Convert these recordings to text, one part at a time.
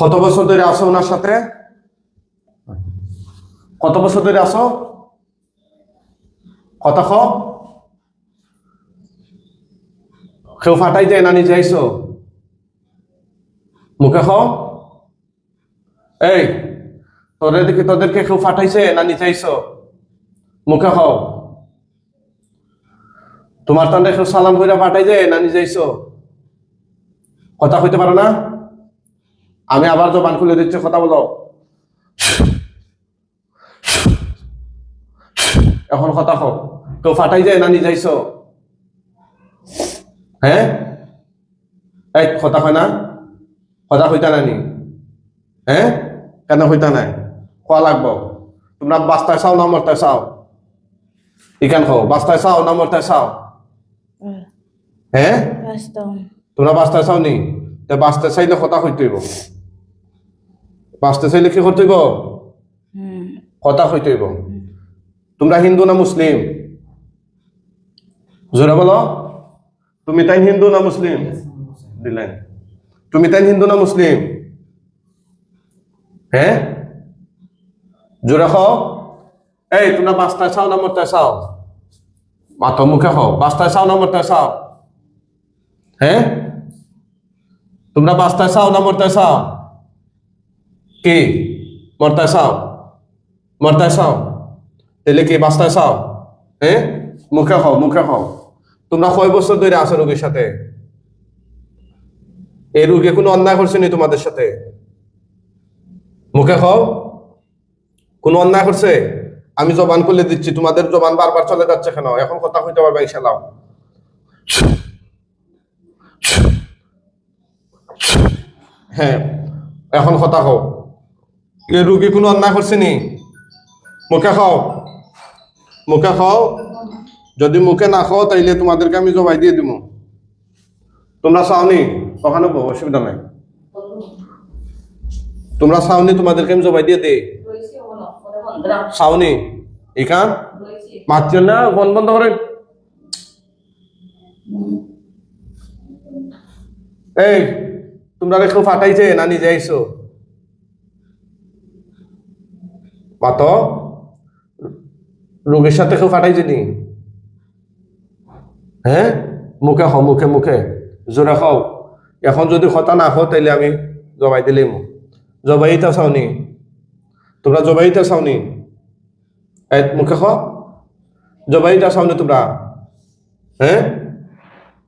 কত বছর ধরে আসো ওনার সাথে? কত বছর ধরে আসো কত খ কেউ ফাটাই যায় না নিজে, আইসো। মুখে খ এই, তোদের দেখি তোদেরকে কেউ ফাটাইছে না নিজে, আইসো। মুখে খ তোমার তান্ডে কেউ সালাম করে ফাটাই যায় না নিজে, আইসো। কথা কইতে পারো না? আমি আবার জবান খুলে দিচ্ছি কথা বলো। এখন কথা কও কেউ ফাটাই যায় না নিজাইছো হ্যাঁ এই কথা কয় না? কথা কইতা নানি হ্যাঁ কেন কইতা নাই? কোয়া লাগবো। তোমরা বাস্তায় চাও না মরতায় চাও ইকান খাও বাস্তায় চাও না মরতায় চাও হ্যাঁ তোমরা বাঁচতে চাও নি তে বাঁচতে চাইলে কথা কইতে হইব। বাঁচতে চাইলে কি করতে হইব? হুম কথা হইব। তোমরা হিন্দু না মুসলিম? জোরে বলো। তুমি তাই হিন্দু না মুসলিম? দিলেন। তুমি তাই হিন্দু না মুসলিম? হ্যাঁ? জোরে খাও এই তোমরা বাঁচতে চাও না মরতে চাও? মাথা মুখে খাও বাঁচতে চাও না মরতে চাও? হ্যাঁ? তোমরা বাঁচতে চাও না মরতে চাও? কি মরতে চাও মরতে চাও তাহলে কি বাঁচতে চাও হ্যাঁ মুখে খাও মুখে খাও তোমরা কয় বছর ধরে আছো রোগীর সাথে এই রোগী কোনো অন্যায় করছে নি তোমাদের সাথে মুখে খাও কোনো অন্যায় করছে আমি জবান করলে দিচ্ছি তোমাদের জবান বারবার চলে যাচ্ছে কেন এখন কথা কইতে পারবে ইনশাল্লাহ হ্যাঁ এখন কথা এ রুগী কোনো অন্যায় করছে নি? মুখে খাও। মুখে খাও। যদি মুখে না খাও, তাইলে তোমাদেরকে আমি জবাই দিয়ে দিব তোমরা চাওনি? ওখানে অসুবিধা নাই। তোমরা চাওনি তোমাদেরকে আমি জবাই দিয়ে দে। চাওনি? এখান মাতছেন না বন্ধ বন্ধ করেন এই, তোমরা কেউ ফাটাইছে না নিজে আইসো মাত রোগীর সাথে কেউ ফাটাইছে নি হ্যাঁ মুখে খাও মুখে মুখে। জোরে খাও এখন যদি কথা না খাও তাইলে আমি জবাই দিলেই জবাইটা চাওনি তোমরা জবাইটা চাওনি মুখে খাও জবাইটা চাওনি তোমরা? হ্যাঁ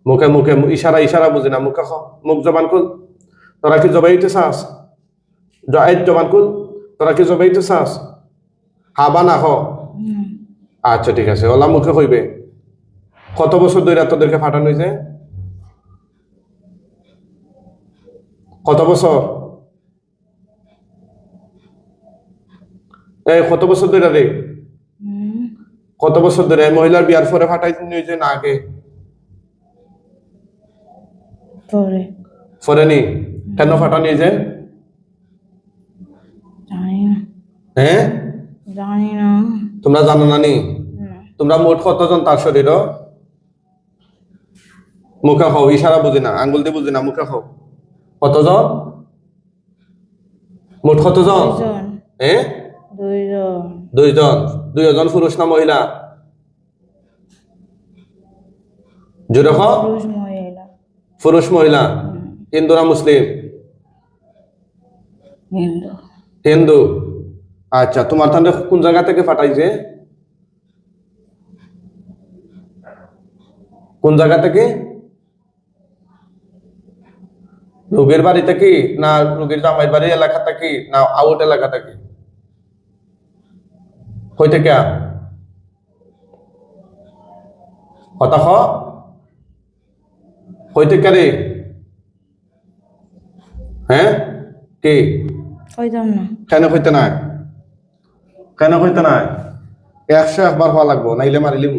মুখে মুখে ইশারা ইশারা বুঝি না। মুখে খাও মুখ জবান কুল তোরা কি জবাইতে চাস? জবান কুল তোরা কি জবাইতে চাস? হাবা না হ। আচ্ছা ঠিক আছে। ওলা মুখে কইবে। কত বছর ধরে তোদেরকে ফাটানো হয়েছে কত বছর? এই কত বছর ধরে রে কত বছর ধরে মহিলার বিয়ার পরে ফাটাই নিয়েছে না আগে? পরে। নি? কেন ফাটা নিয়েছে হ্যাঁ? জানি না তোমরা জানো না নি তোমরা মোট কতজন তার শরীর মুখে খাও ইশারা বুঝি না আঙ্গুল দিয়ে বুঝি না মুখে খাও। কতজন? মোট কতজন? দুইজন। হ্যাঁ দুইজন। দুইজন। পুরুষ না মহিলা? জোরে পুরুষ মহিলা। হিন্দু না মুসলিম? হিন্দু। হিন্দু। আচ্ছা তোমার তাহলে কোন জায়গা থেকে ফাটাইছে? কোন জায়গা থেকে? রোগীর বাড়ি থেকে না রোগীর জামাই বাড়ি এলাকা থেকে না আউট এলাকা থেকে? কই থেকে? কথা খ কই থেকে রে? হ্যাঁ? কি? না। কেন কইতে নাই? কেন কইতে নাই? একশো একবার হওয়া লাগবো নাইলে মারিলিম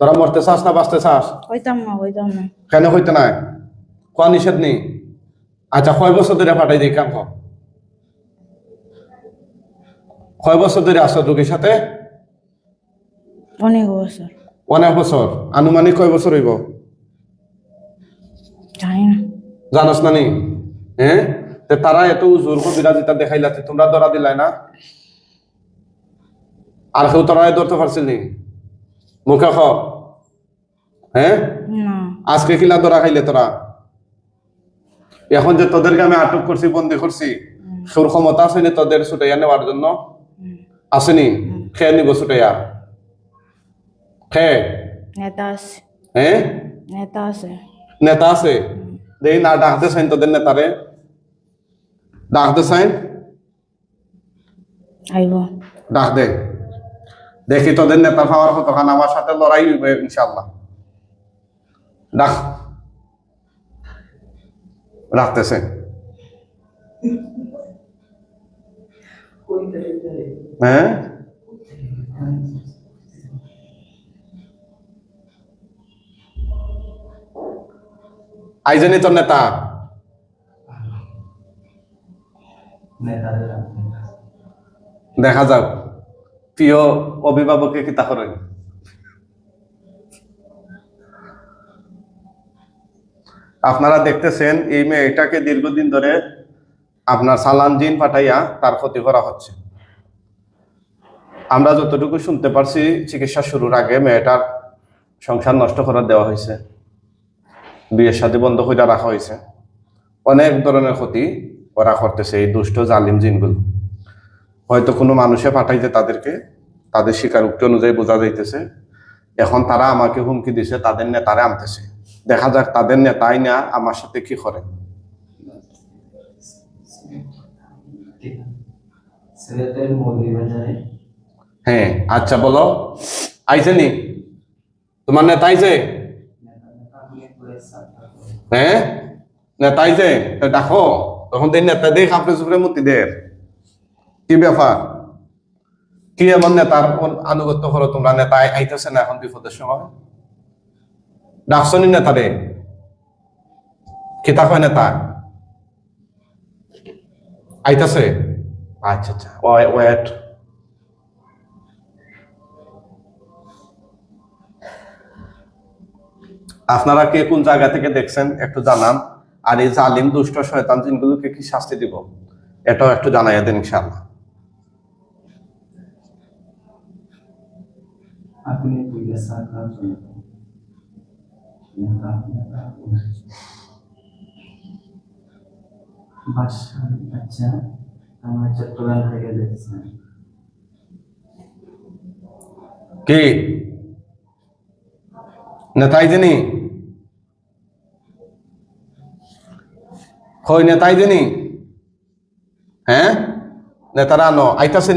তোরা মরতে চাস না বাঁচতে চাস? কইতাম না কইতাম না। কেন কইতে নাই? কোয়া নিষেধ নেই। আচ্ছা কয় বছর ধরে ফাটাই দিই কাম কয় বছর ধরে আসো রোগীর সাথে? অনেক বছর অনেক বছর আনুমানিক কয় বছর হইব? জানি না। জানাস নি হ্যাঁ তে তারা এত উজুর কবিরাজিতা দেখাইলা তে তোমরা ধরা দিলাই না? আর কেউ তোরা ধরতে পারছিল নি? মুখে খ। হ্যাঁ? আজকে কিলা ধরা খাইলে তোরা? এখন যে তোদেরকে আমি আটক করছি বন্দি করছি সুর ক্ষমতা আসেনি তোদের ছুটাইয়া নেওয়ার জন্য? আসেনি খেয়ে নিব ছুটাইয়া? খেয়ে নেতা আছে। হ্যাঁ নেতা আছে। নেতা আছে? দেই না ডাকতে চাইন তোদের নেতারে। ডাকতে চাইন আইব। ডাক দে। দেখি তোদের নেতা পাওয়ার কতখান আমার সাথে লড়াই হইবে ইনশাল্লাহ ডাক রাখতেছে। হ্যাঁ? আইজনি তোর নেতা। দেখা যাক। প্রিয় অভিভাবককে কি তা করেন আপনারা দেখতেছেন, এই মেয়েটাকে দীর্ঘদিন ধরে আপনার সালান জিন পাঠাইয়া তার ক্ষতি করা হচ্ছে। আমরা যতটুকু শুনতে পারছি, চিকিৎসা শুরুর আগে মেয়েটার সংসার নষ্ট করে দেওয়া হয়েছে। বিয়ের সাথে বন্ধ করে রাখা হয়েছে। অনেক ধরনের ক্ষতি ওরা করতেছে এই দুষ্ট জালিম জিনগুলো। হয়তো কোনো মানুষে পাঠাইছে তাদেরকে তাদের স্বীকারোক্তি অনুযায়ী বোঝা যাইতেছে। এখন তারা আমাকে হুমকি দিছে তাদের নেতারে আনতেছে। দেখা যাক তাদের নেতাই না আমার সাথে কি করে। হ্যাঁ আচ্ছা বলো। আইছে নি? তোমার নেতা আইছে? হ্যাঁ? নেতা আইছে? ডাকো। তখন তো নেতা দেখ আপনি মূর্তি দের কি ব্যাপার? কি এমন নেতার আনুগত্য করো তোমরা? নেতা আইতেছে না এখন বিপদের সময়? ডাকছনি নেতারে কিতা কয় নেতা? আইতাছে? আচ্ছা আচ্ছা। ওয়েট আপনারা কে কোন জায়গা থেকে দেখছেন একটু জানান। আর এই জালিম, দুষ্ট, শয়তান, জিনগুলোকে কি শাস্তি দিব? এটাও একটু জানাইয়া দেন ইনশাআল্লাহ। আপনি দুইটা সাকার বাসা আচ্ছা আমার চট্টগ্রাম থেকে দেখছেন কি? নেতাই জানি কই নেতাই জানি হ্যাঁ? নেতারা আনো আইতাছে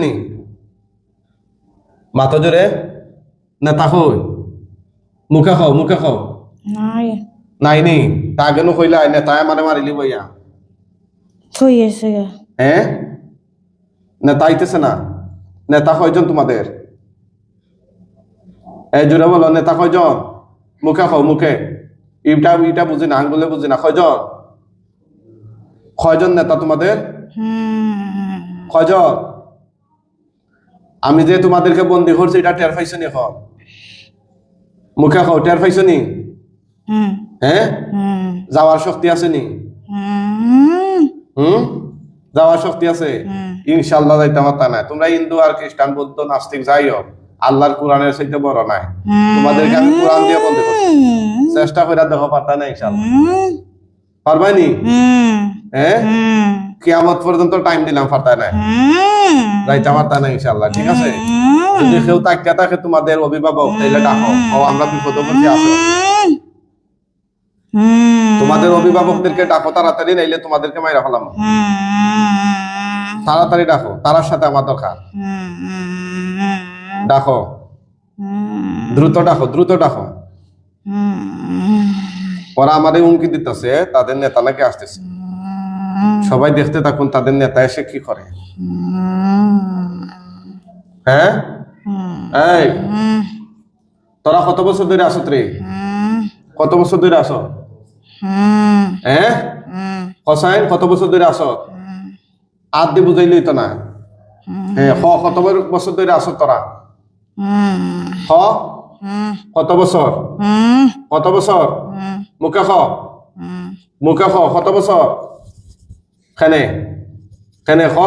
মাথা জোরে। নেতা কই মুখে খাও মুখে খাও নাই। নাই নি? তা আগেনো কইলা নেতায় মানে মারিলি বইয়া থই আছে গা। হ্যাঁ নেতা আইতেছে না? নেতা কয়জন তোমাদের? এই জোরে বলো নেতা কয়জন মুখে খাও মুখে ইটা ইটা বুঝি না আঙ্গুলে বুঝি না। কয়জন কয়জন নেতা তোমাদের? কয়জন আমি যে তোমাদেরকে বন্দি করছি এটা টের পাইছো নি এখন? মুখে খাও টের পাইছো নি? হ্যাঁ যাওয়ার শক্তি আছে নি? হুম। যাওয়ার শক্তি আছে? ইনশাল্লাহ যাইতে আমার তা নাই। তোমরা হিন্দু আর খ্রিস্টান বৌদ্ধ নাস্তিক যাই হোক আল্লাহর কোরআনের সাথে বড় নাই। তোমাদেরকে আমি কোরআন দিয়ে বলতে চেষ্টা করে দেখো পারতা না ইনশাল্লাহ পারবাই হ্যাঁ কিয়ামত পর্যন্ত টাইম দিলাম পারতা নাই। যাইতে পারতা না ইনশাল্লাহ ঠিক আছে? যদি কেউ তাকিয়া থাকে তোমাদের অভিভাবক তাইলে ডাকো। ও আমরা বিপদ আসো তোমাদের অভিভাবকদেরকে ডাকো তাড়াতাড়ি নাইলে তোমাদেরকে মাইরা ফেলাম। তাড়াতাড়ি ডাকো তারার সাথে আমার দরকার। ডাকো। দ্রুত ডাকো দ্রুত ডাকো। ওরা আমাদের হুমকি দিতেছে, তাদের নেতা নাকি আসতেছে। সবাই দেখতে থাকুন তাদের নেতা এসে কি করে। হ্যাঁ? এই, তোরা কত বছর ধরে আসো রে কত বছর ধরে আসো? হ্যাঁ হসাইন, কত বছর ধরে আসো? আর দিয়ে বুঝাইলি তো না। হ্যাঁ কত বছর ধরে আসো তোরা? হ? কত বছর কত বছর মুখে খ মুখে খ কত বছর খেনে খেনে খ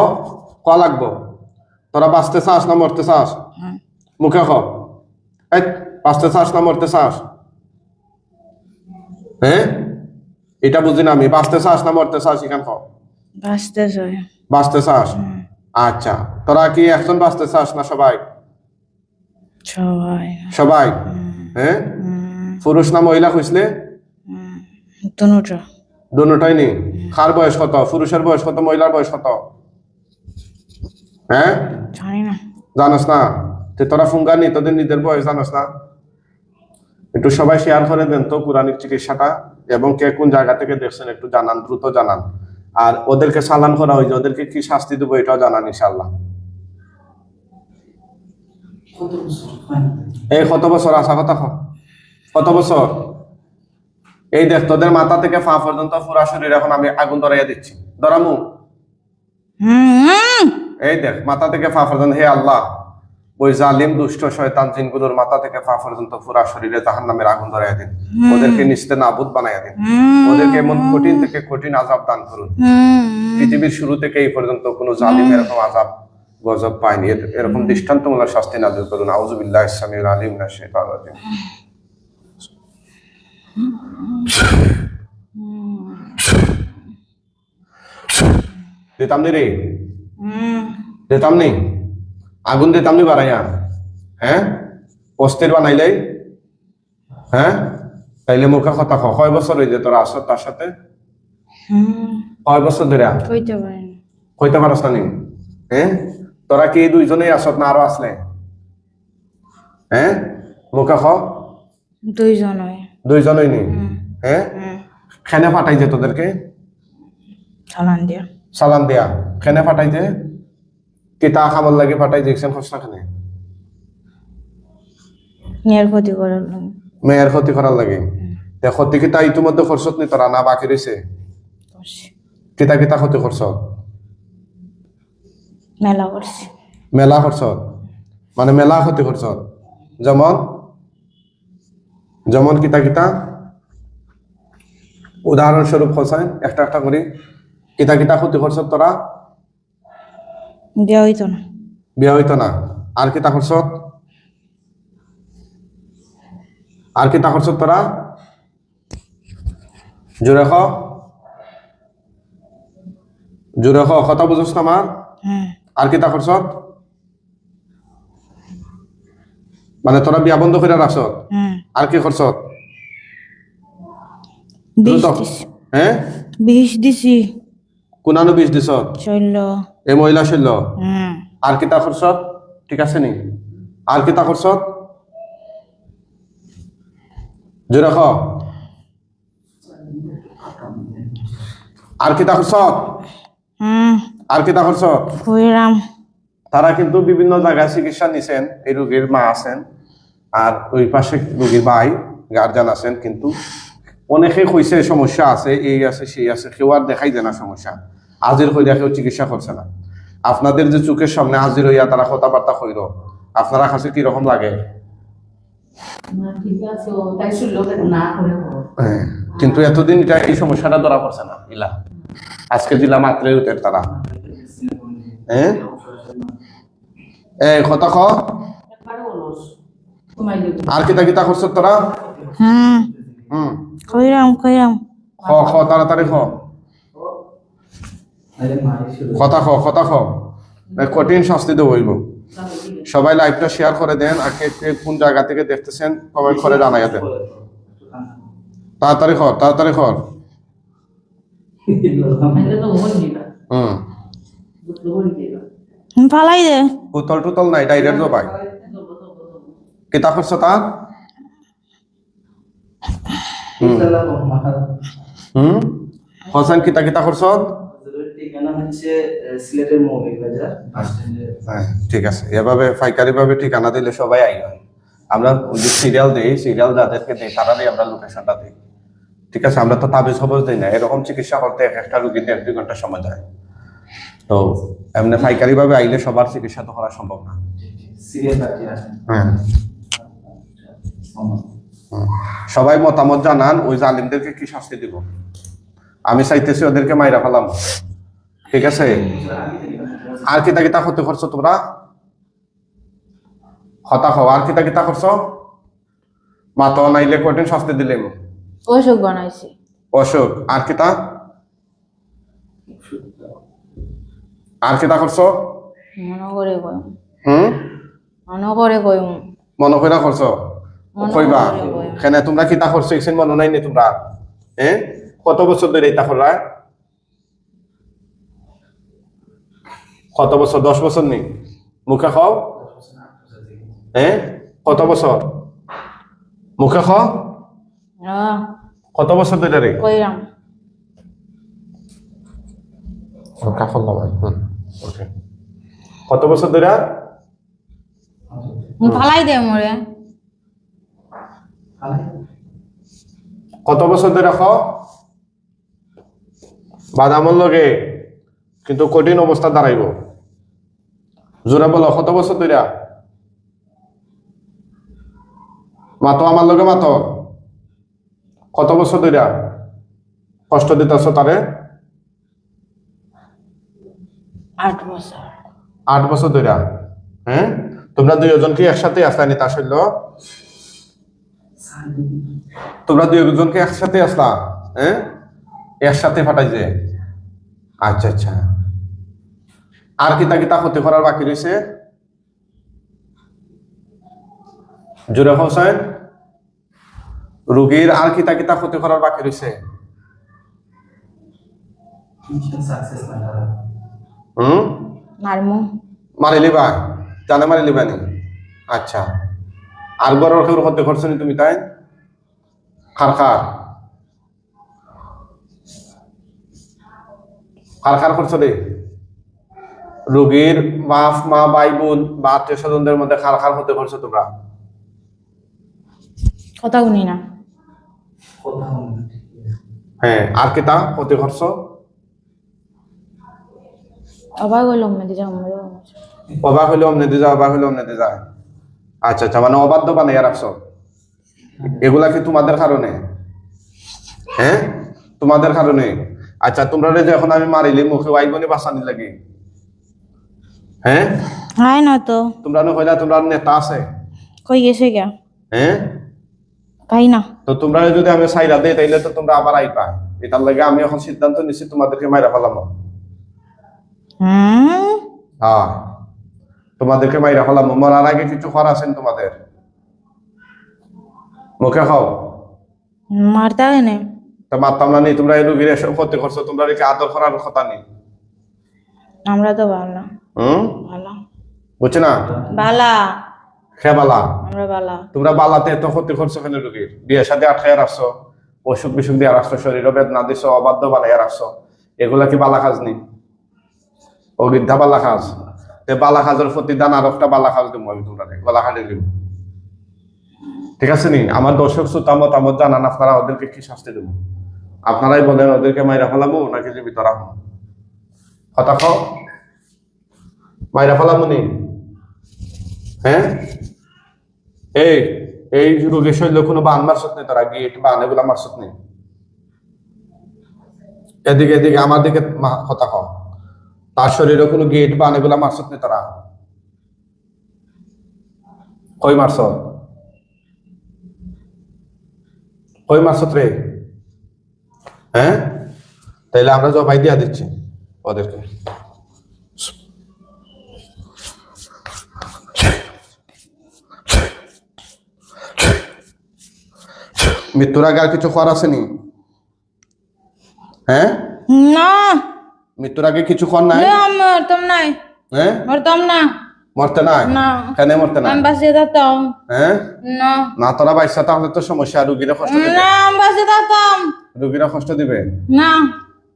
ক লাগবো। তোরা বাঁচতে চাস না মরতে চাস মুখে খ এই বাঁচতে চাস না মরতে চাস হ্যাঁ এটা বুঝি না আমি বাঁচতে চাস না মরতে চাস এখান খ বাঁচতে চাস আচ্ছা। তোরা কি একজন বাঁচতে চাস না সবাই? সবাই। হ্যাঁ? পুরুষ না মহিলা খুঁজলে? দুটা দুটাই নি কার বয়স কত? পুরুষের বয়স কত? মহিলার বয়স কত? হ্যাঁ? জানি না। জানোস না? তে তোরা ফুঙ্গা নি তোদের নিজের বয়স জানোস না? একটু সবাই শেয়ার করে দেন তো পুরানিক চিকিৎসাটা এবং কে কোন জায়গা থেকে দেখছেন একটু জানান দ্রুত জানান। আর ওদেরকে সালান করা হয়েছে। ওদেরকে কি শাস্তি দেবো এটাও জানান ইনশাল্লাহ এই কত বছর আসা কথা? কত বছর এই দেখ তোদের মাথা থেকে পা পর্যন্ত পুরা শরীর এখন আমি আগুন ধরাইয়া দিচ্ছি। ধরামু এই দেখ মাথা থেকে পা পর্যন্ত হে আল্লাহ ওই জালিম দুষ্ট শয়তান জিনগুলোর মাথা থেকে পা পর্যন্ত পুরা শরীরে জাহান নামের আগুন ধরাইয়া দিন। ওদেরকে নিস্তে নাবুদ বানাইয়া দিন। ওদেরকে এমন কঠিন থেকে কঠিন আজাব দান করুন। পৃথিবীর শুরু থেকে এই পর্যন্ত কোনো জালিম এরকম আজাব গজব পায়নি। এর- এরকম দৃষ্টান্তমূলক শাস্তি নাজিল করুন আউযুবিল্লাহি ইসলামিল আলিম না রাজিম। দিতাম রে। দিতাম নি আগুন দিতাম নি বাড়াইয়া। হ্যাঁ? অস্থির বানাইলে। হ্যাঁ? তাইলে মুখে কথা খ কয় বছর হয়ে যে তোরা আসো তার সাথে? কয় বছর ধরে? কইতে পারস নি? হ্যাঁ? তোরা কি দুইজনেই আসত না আরও আসলে? হ্যাঁ মুখে খ দুইজন দুইজনই নি? হ্যাঁ খেনে ফাটাই যে তোদেরকে। চালান দিয়া। সালাম দেয়া। খেনে ফাটাই যে কিতা খাবার লাগে ফাটাই দেখছেন খসনা খানে। নিয়ার ক্ষতি করার লাগে। মেয়ের ক্ষতি করার লাগে। তে ক্ষতি কিতা ইতিমধ্যে খরচত নি তোরা না বাকি রয়েছে করছি কিতা কিতা ক্ষতি খরচত মেলা করছি। মেলা মানে মেলা ক্ষতি খরচত যেমন? যেমন কিতা কিতা? উদাহরণস্বরূপ খসাই একটা একটা করি। কিতা কিতা ক্ষতি খরচত তোরা? দেওয়া হইতো না। বিয়া হইতো না। আর কিতা খরচত আর কিতা খরচত তোরা? জোরে খ জোরে খ কথা বুঝছ আমার হুম আর কিতা খরচত মানে তোরা বিয়া বন্ধ করে রাখছত হুম আর কি। দিছি। হ্যাঁ? বিষ দিছি। কোনানো বিষ দিছত শৈল। এই মহিলা শৈল? হুম আর কিতা খরচত ঠিক আছে নি? আর কিতা খরচত জোরে খ আর কিতা খরচত হুম আর কিতা খরচত কইরাম। তারা কিন্তু বিভিন্ন জায়গায় চিকিৎসা নিছেন এই রোগীর মা আছেন আর ওই পাশে রোগীর ভাই গার্জান আছেন কিন্তু অনেকে কইছে সমস্যা আছে এই আছে সেই আছে কেউ আর দেখাই যায় না সমস্যা। হাজির হইয়া কেউ চিকিৎসা করছে না। আপনাদের যে চোখের সামনে হাজির হইয়া তারা কথাবার্তা কইল আপনারা কাছে লাগে? না করে করো হ্যাঁ, কিন্তু এতদিন এটা এই সমস্যাটা ধরা পড়ছে না ইলা। আজকে দিলা মাত্রে উঠের তারা। হ্যাঁ এই কথা খ আর কিতা কিতা করছ তোরা? হুম হুম। কইরাম কইরাম। খ খ তাড়াতাড়ি খ। কথা খ কথা খ। কঠিন শাস্তি দেবো হইব সবাই লাইভটা শেয়ার করে দেন আর কে কে কোন জায়গা থেকে দেখতেছেন কমেন্ট করে জানাইয়া দেন তাড়াতাড়ি কর তাড়াতাড়ি তো দিবা হুম। ফালাই দে। টুতল নাই, ডাইরেক্ট জবাই। কিতা করছ তার হুম। কিতা কিতা ঠিক আছে। এভাবে ঠিকানা দিলে সবাই আমরা দিই যাদেরকে দিই আমরা লোকেশনটা দিই। ঠিক আছে, আমরা তো তাবিজ খবর দিই না। এরকম চিকিৎসা করতে এক একটা রুগীতে এক দুই ঘণ্টা সময় যায় তো এমনি পাইকারি ভাবে আইলে সবার চিকিৎসা তো করা সম্ভব না। হ্যাঁ। সবাই মতামত জানান ওই জালিমদেরকে কি শাস্তি দিব? আমি চাইতেছি ওদেরকে মাইরা ফেলাম। ঠিক আছে? আর কিতা কিতা ক্ষতি করছ তোমরা? হতা খাও। আর কিতা কিতা করছ? মাতো নাইলে কঠিন শাস্তি দিলেন অসুখ বানাইছি। অসুখ। আর কিতা? আর কিতা করছ? মনে করে কইম। হুম? মনে করে কইম। মনে কইরা করছ? কইবা। কেন তোমরা কিতা করছ? ইসেন মনে নাই নি তোমরা। হ্যাঁ কত বছর ধরে এটা করলা? কত বছর? দশ বছর নেই মুখে খাও হ্যাঁ কত বছর? মুখে খাও কত বছর ধরে রে? কইরাম। কাফল কত বছর ধরে ফালাই দে মরে। কত বছর ধরে খাও বাদামর লগে কিন্তু কঠিন অবস্থা দাঁড়াইব। জোরে বলো কত বছর ধরে মাতো আমার লগে মাতো? কত বছর ধরে কষ্ট দিতেছ তারে? আট বছর। আট বছর ধরে হ্যাঁ? তোমরা দুইজন কি একসাথে আসলানি তা শৈল তোমরা দুইজন কি একসাথে আসলা? হ্যাঁ? একসাথে ফাটাইছে? আচ্ছা আচ্ছা। আর কিতা কিতা ক্ষতি করার বাকি রয়েছে জোরে হোসেন রুগীর আর কিতা কিতা ক্ষতি করার বাকি রয়েছে হুম? মারমু। মারি লিবা জানে মারি লিবা নি? আচ্ছা। আর কেউ হতে করছ নি তুমি তাই? খার খার। খার খার করছ রে। রোগীর বাপ মা ভাই বোন বা আত্মীয় স্বজনদের মধ্যে খার খার হতে করছ তোমরা? কথা শুনি না। হ্যাঁ আর কি তা? হতে করছ অবাক হইলাম মেদি যাও অবাক হইলে অমনে দিয়ে অবাক হইলে অমনে আচ্ছা আচ্ছা মানে অবাধ্য বানাইয়া রাখছো। এগুলা কি তোমাদের কারণে? হ্যাঁ? তোমাদের কারণে? আচ্ছা তোমরা যে এখন আমি মারিলি মুখে আইবনি বাঁচানি লাগি। হ্যাঁ? হাই না তো। তোমরা নো কইলা তোমরা নেতা আছে। কই গেছে গা? হ্যাঁ? তাই না। তো তোমরা যদি আমি সাইরা দেই তাইলে তো তোমরা আবার আইবা। এটার লাগে আমি এখন সিদ্ধান্ত নিছি তোমাদেরকে মাইরা ফেলাম। হ্যাঁ। তোমাদেরকে ফেলাম। মরার আগে কিছু খর আছেন তোমাদের? মুখে খাও। মারতে নেই? তা মারতাম না নি তোমরা এই রুগীর এসব ক্ষতি করছ তোমরা রেখে আদর করার কথা নেই আমরা তো ভালো। হুম? ভালো। বুঝছে না? বালা। খেবালা আমরা বালা। তোমরা বালাতে এত ক্ষতি করছ কেন রুগীর? বিয়ের সাথে আটকায় রাখছো অসুখ বিসুখ দিয়ে রাখছো শরীর বেদনা দিছো অবাধ্য বানাইয়া রাখছো। এগুলা কি বালা কাজ নেই অবিদ্যা বালা কাজ তে বালা কাজের প্রতিদান আর একটা বালা কাজ দিব আমি তোমরা কাটে দিব ঠিক আছে নি? আমার দর্শক শ্রোতা মতামত জানান, আপনারা ওদেরকে কি শাস্তি দেব আপনারাই বলেন, ওদেরকে মাইরা ফেলাবো নাকি জীবিত রাখব কথা খাও মাইরা ফেলাবো নি? হ্যাঁ? এই এই রোগের শৈল কোনো বান মারছত নেই তারা গিট বান, এগুলা মারছত নেই। এদিকে এদিকে, আমার দিকে মা- কথা কম তার শরীরে কোনো গেট বান এগুলা মারছত নেই তারা। কই মারছ কই মারছত রে? হ্যাঁ? তাইলে আমরা জবাই দিয়া দিচ্ছি ওদেরকে। মৃত্যুর আগে আর কিছু কর আসেনি হ্যাঁ? না। মৃত্যুর আগে কিছু কর নাই? মরতাম নাই। হ্যাঁ? মরতাম না। মরতে নাই? না। কেন মরতে নাই? আমি বাঁচিয়ে থাকতাম। হ্যাঁ? না। না তোরা বাইসা তাহলে তো সমস্যা রুগীরা কষ্ট দিবে। না আমি বাঁচিয়ে থাকতাম। রুগীরা কষ্ট দিবে? না।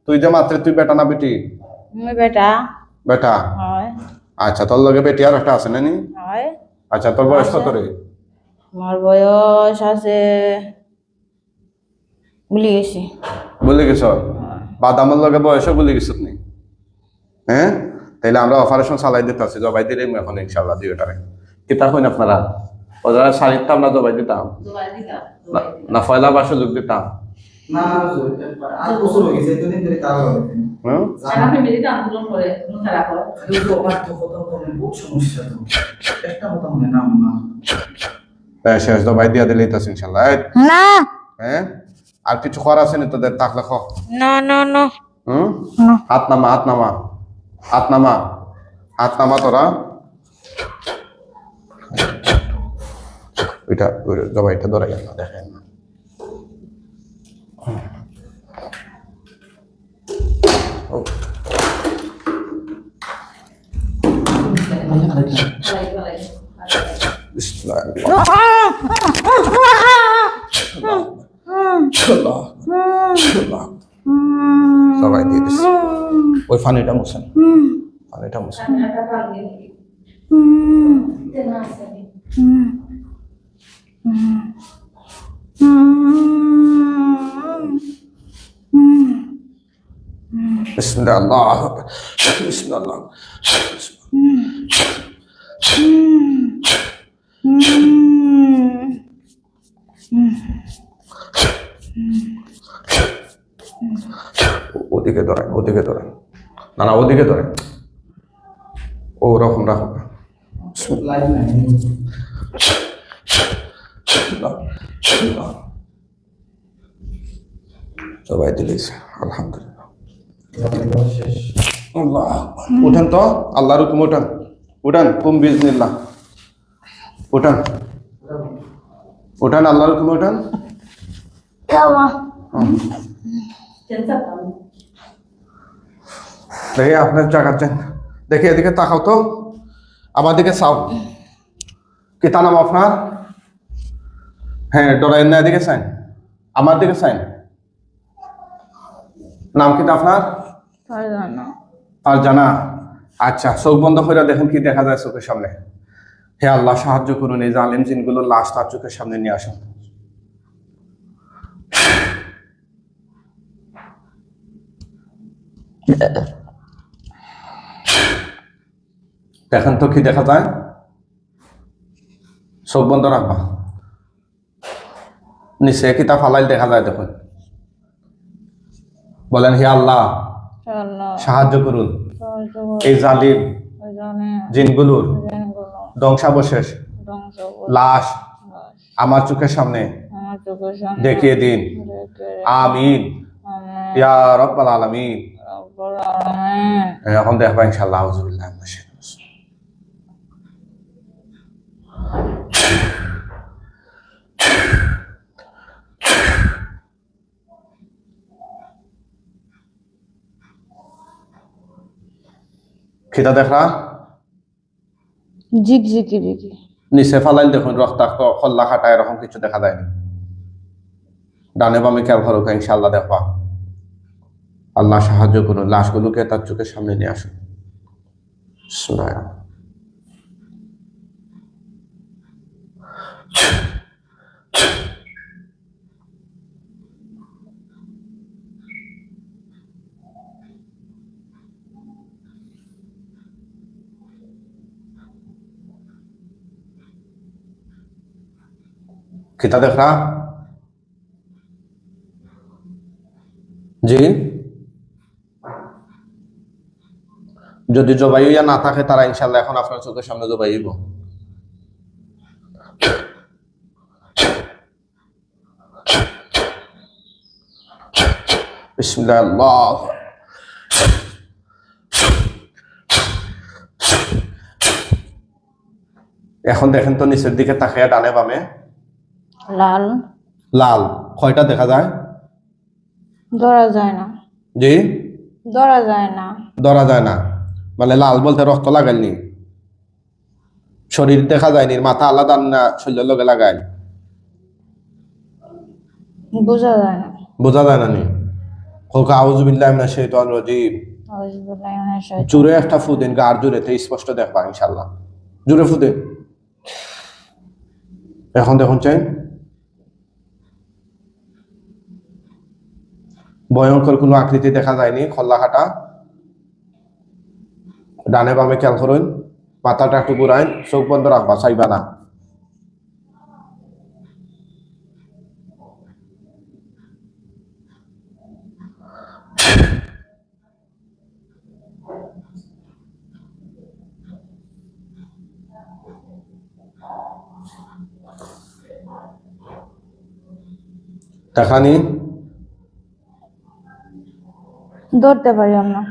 তুই যে মাত্র তুই বেটা না বেটি? আমি বেটা। বেটা? হয়। আচ্ছা তোর লগে বেটি আর একটা আছে নানি? হয়। আচ্ছা তোর বয়স কত রে আমার বয়স আছে ভুলে গেছি। বলে গেছ? বাদামের লগে বয়সও হ্যাঁ? তাইলে আমরা অপারেশন চালাই দিতে আছি জবাই দিলে এখন ইনশাল্লাহ দুইটারে কিতা কইন আপনারা? ওরা শাড়িটা আমরা জবাই দিতাম। না- না ফয়লা বা সুযোগ দিতাম। শেষ দবাই দিয়া দিলেই তো ইনশাল্লাহ না। হ্যাঁ? আর কিছু করার আছে না তোদের? তাকলে খ না না না। হুম? হাত নামা হাত নামা। হাত নামা হাত নামা তোরা ওইটা জবাইটা ধরে গেল দেখেন। সবাই দিয়ে দিচ্ছে ওই ফানিটা মুছেন ফানিটা মুছেন বিসমিল্লাহ আল্লাহ বিসমিল্লাহ ওদিকে ধরেন ওদিকে ধরেন না না ওদিকে ধরেন ও রকম রাখো সবাই দিলেছে আলহামদুলিল্লাহ। আল্লাহ উঠেন তো আল্লাহর হুকুম উঠান। উঠান কুম বিজনিল্লাহ। উঠান। উঠান আল্লাহর হুকুম উঠান। দেখে আপনার চাকাচ্ছেন দেখে এদিকে তাকাও তো। আমার দিকে চাও। কি তা নাম আপনার? হ্যাঁ ডরাইন না এদিকে সাইন আমার দিকে সাইন নাম কি আপনার? ফারজানা। আর জানা আচ্ছা চোখ বন্ধ করে দেখেন কি দেখা যায় চোখের সামনে। হে আল্লাহ সাহায্য করুন এই জালিম জিনগুলো লাশ তার চোখের সামনে নিয়ে আসুন। দেখেন তো কি দেখা যায়? চোখ বন্ধ রাখবা। নিচে কিতা ফালাইল দেখা যায় দেখুন। বলেন হে আল্লাহ সাহায্য করুন। এই জালিম জিনগুলোর ধ্বংসাবশেষ লাশ আমার চোখের সামনে দেখিয়ে দিন। আমিন। আমি ইয়া রব্বাল আলামিন। রব্বুল আলামিন। এখন দেখবা ইনশাআল্লাহ আউযুবিল্লাহি মিনাশ শাইতানির রাজিম। খিদা দেখা জিক জিকি জিকি নিচে ফালাইল দেখুন রক্তাক্ত খল্লা খাটা এরকম কিছু দেখা যায়নি ডানে বামে খেয়াল করো ইনশাল্লাহ দেখবা আল্লাহ সাহায্য করুন লাশগুলোকে তার চোখের সামনে নিয়ে আসুন বিসমিল্লাহির कितना देख रहा জি যদি জবাই ইয়া না থাকে তারা ইনশাল্লাহ এখন আপনার চোখের সামনে জবাই হইব বিসমিল্লাহ আল্লাহ এখন দেখেন তো নিচের দিকে তাকিয়ে ডানে বামে লাল। লাল। কয়টা দেখা যায়? ধরা যায় না। জি? ধরা যায় না। ধরা যায় না। মানে লাল বলতে রক্ত লাগাইনি শরীর দেখা যায়নি মাথা আলাদা না শরীরের লগে লাগাই বোঝা যায় না। বোঝা যায় না নি? হোক আউজুবিল্লাহ মিনাশ শাইতানির রাজিম। আউযুবিল্লাহি মিনাশ শাইতানির জুড়ে একটা ফুদিন গার স্পষ্ট দেখবা ইনশাল্লাহ জুড়ে ফুদে এখন দেখুন চাই। ভয়ঙ্কর কোনো আকৃতি দেখা যায়নি খল্লাহাটা ডানে বামে খেয়াল করুন, পাতাটা একটু ঘুরাইন চোখ বন্ধ রাখবা, চাইবা না। দেখানি ধরতে পারি আমরা।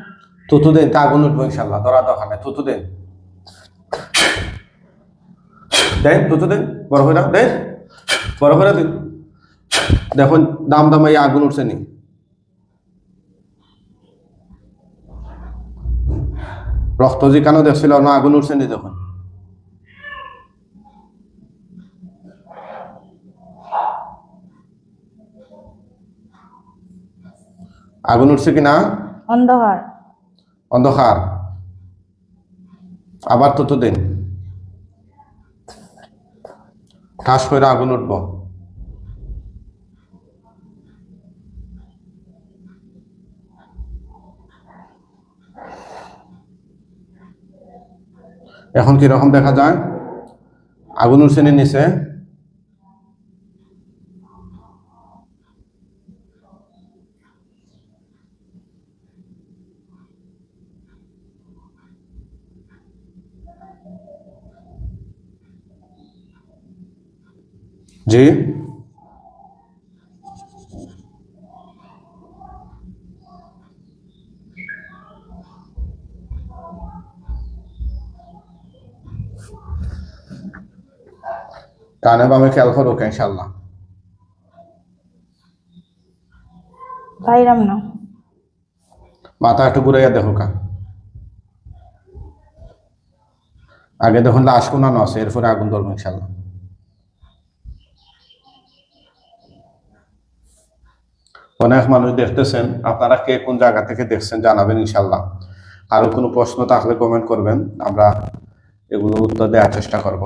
তুতু দেন, তা আগুন উঠবো ইনশাল্লাহ, ধরা দরকার নাই তুতু দেন। দেন তুতু দেন, বড় করে দেন। বড় করে দিন। দেখুন, দাম দাম এই আগুন উঠছে নি। রক্ত যে কেন দেখছিল না, আগুন উঠছে নি দেখুন। আগুন উঠছে কি না? অন্ধকার। অন্ধকার। আবার তো তো দিন ঠাস করে আগুন উঠব। এখন কীরকম দেখা যায়? আগুন উঠছে নিচে? জি কানে বামে খেয়াল করো ইনশাল্লাহ পাইরাম না মাথা একটু ঘুরাইয়া দেখো কা। আগে দেখুন লাশ কোনানো আছে এরপরে আগুন ধরবো ইনশাল্লাহ অনেক মানুষ দেখতেছেন আপনারা কে কোন জায়গা থেকে দেখছেন জানাবেন ইনশাল্লাহ আরও কোনো প্রশ্ন থাকলে কমেন্ট করবেন আমরা এগুলো উত্তর দেওয়ার চেষ্টা করব।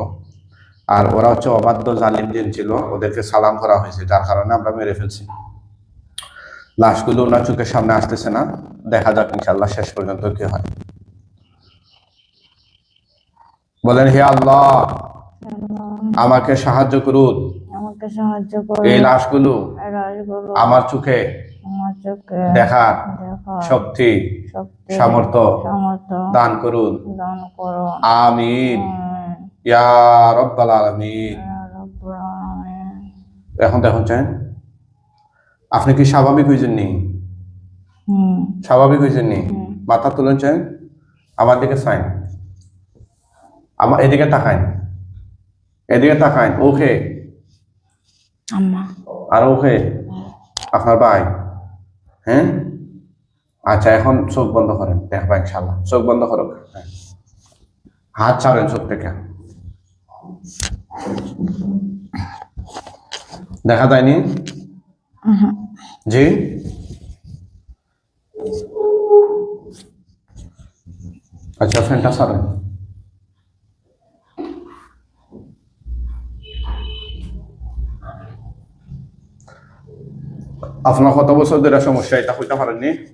আর ওরা হচ্ছে অবাধ্য জালিম দিন ছিল ওদেরকে সালাম করা হয়েছে যার কারণে আমরা মেরে ফেলছি। লাশগুলো ওনার চোখের সামনে আসতেছে না দেখা যাক ইনশাল্লাহ শেষ পর্যন্ত কি হয়। বলেন হে আল্লাহ আমাকে সাহায্য করুন। আমাকে সাহায্য করো এই লাশগুলো রাজগুলো আমার চোখে আমার চোখে দেখার দেখা শক্তি সামর্থ্য সামর্থ্য দান করুন। দান করো আমিন। ইয়া রব্বাল আলামিন। এখন দেখুন চান আপনি কি স্বাভাবিক হয়েছেন নি? স্বাভাবিক হয়েছেন নি? মাথা তুলেন চান আমার দিকে সাইন আমার এদিকে তাকাইন এদিকে তাকাইন ওকে। আম্মা। আর ওকে? আপনার ভাই? হ্যাঁ? আচ্ছা এখন চোখ বন্ধ করেন। দেখবা ইনশাল্লাহ চোখ বন্ধ করো। হাত ছাড়েন চোখ থেকে। দেখা যায়নি? জি? আচ্ছা ফ্যানটা ছাড়েন। আপনার কত বছর ধরে সমস্যা? এটা হইতে পারেননি?